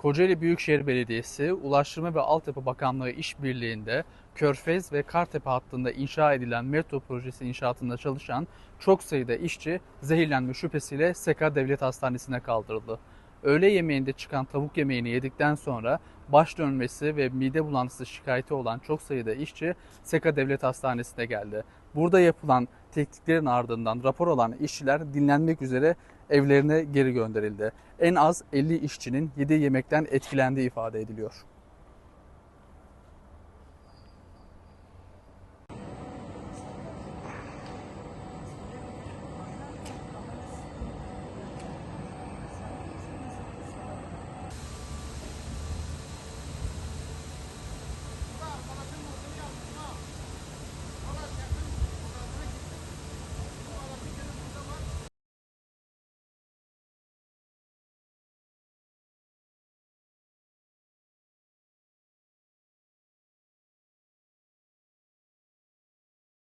Kocaeli Büyükşehir Belediyesi, Ulaştırma ve Altyapı Bakanlığı işbirliğinde Körfez ve Kartepe hattında inşa edilen metro projesi inşaatında çalışan çok sayıda işçi zehirlenme şüphesiyle Seka Devlet Hastanesi'ne kaldırıldı. Öğle yemeğinde çıkan tavuk yemeğini yedikten sonra baş dönmesi ve mide bulantısı şikayeti olan çok sayıda işçi Seka Devlet Hastanesi'ne geldi. Burada yapılan tetkiklerin ardından rapor alan işçiler dinlenmek üzere evlerine geri gönderildi. En az 50 işçinin yediği yemekten etkilendiği ifade ediliyor.